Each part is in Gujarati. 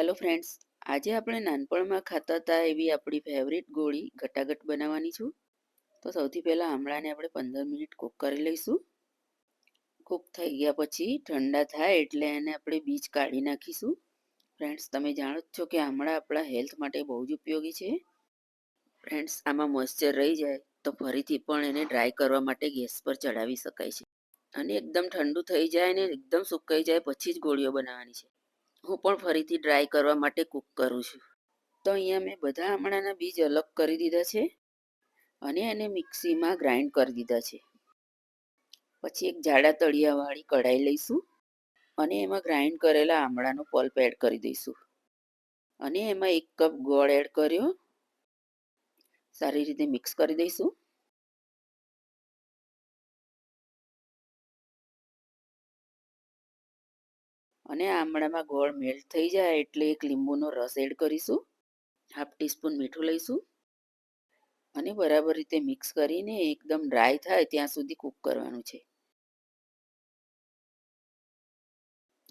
હેલો ફ્રેન્ડ્સ આજે આપણે નાનપણમાં ખાતા હતા એવી આપણી ફેવરિટ ગોળી ઘટાઘટ બનાવવાની છું. તો સૌથી પહેલાં આમળાને આપણે પંદર મિનિટ કૂક કરી લઈશું. કૂક થઈ ગયા પછી ઠંડા થાય એટલે એને આપણે બીજ કાઢી નાખીશું. ફ્રેન્ડ્સ તમે જાણો જ છો કે આમળા આપણા હેલ્થ માટે બહુ જ ઉપયોગી છે. ફ્રેન્ડ્સ આમાં મોઇશ્ચર રહી જાય તો ફરીથી પણ એને ડ્રાય કરવા માટે ગેસ પર ચડાવી શકાય છે. અને એકદમ ઠંડુ થઈ જાય ને એકદમ સુકાઈ જાય પછી જ ગોળીઓ બનાવવાની છે. હું પણ ફરીથી ડ્રાય કરવા માટે કૂક કરું છું. તો અહીંયા મેં બધા આમળાના બીજ અલગ કરી દીધા છે અને એને મિક્સીમાં ગ્રાઇન્ડ કરી દીધા છે. પછી એક જાડા તળિયાવાળી કઢાઈ લઈશું અને એમાં ગ્રાઇન્ડ કરેલા આમળાનો પલ્પ એડ કરી દઈશું. અને એમાં એક કપ ગોળ એડ કર્યો. સારી રીતે મિક્સ કરી દઈશું. અને આમળામાં ગોળ મેલ્ટ થઈ જાય એટલે એક લીંબુનો રસ એડ કરીશું. હાફ ટીસ્પૂન મીઠું લઈશું. અને બરાબર રીતે મિક્સ કરીને એકદમ ડ્રાય થાય ત્યાં સુધી કૂક કરવાનું છે.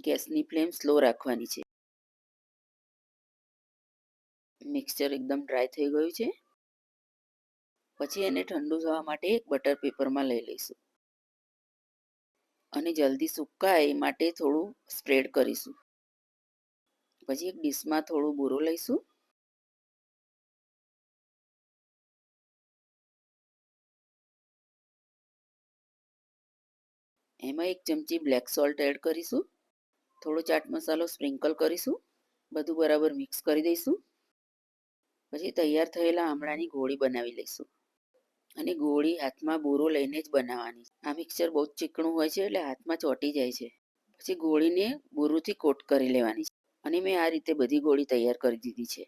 ગેસની ફ્લેમ સ્લો રાખવાની છે. મિક્સચર એકદમ ડ્રાય થઈ ગયું છે. પછી એને ઠંડુ થવા માટે એક બટર પેપરમાં લઈ લઈશું. અને જલ્દી સુકાય એ માટે થોડું સ્પ્રેડ કરીશું. પછી એક ડીશમાં થોડું બુરો લઈશું. એમાં એક ચમચી બ્લેક સોલ્ટ એડ કરીશું. થોડો ચાટ મસાલો સ્પ્રિંકલ કરીશું. બધું બરાબર મિક્સ કરી દઈશું. પછી તૈયાર થયેલા આમળાની ગોળી બનાવી લઈશું. અને ગોળી હાથમાં બોરો લઈને જ બનાવવાની. આ મિક્સચર બહુ જ ચીકણું હોય છે એટલે હાથમાં ચોંટી જાય છે. પછી ગોળીને બોરુથી કોટ કરી લેવાની છે. અને મેં આ રીતે બધી ગોળી તૈયાર કરી દીધી છે.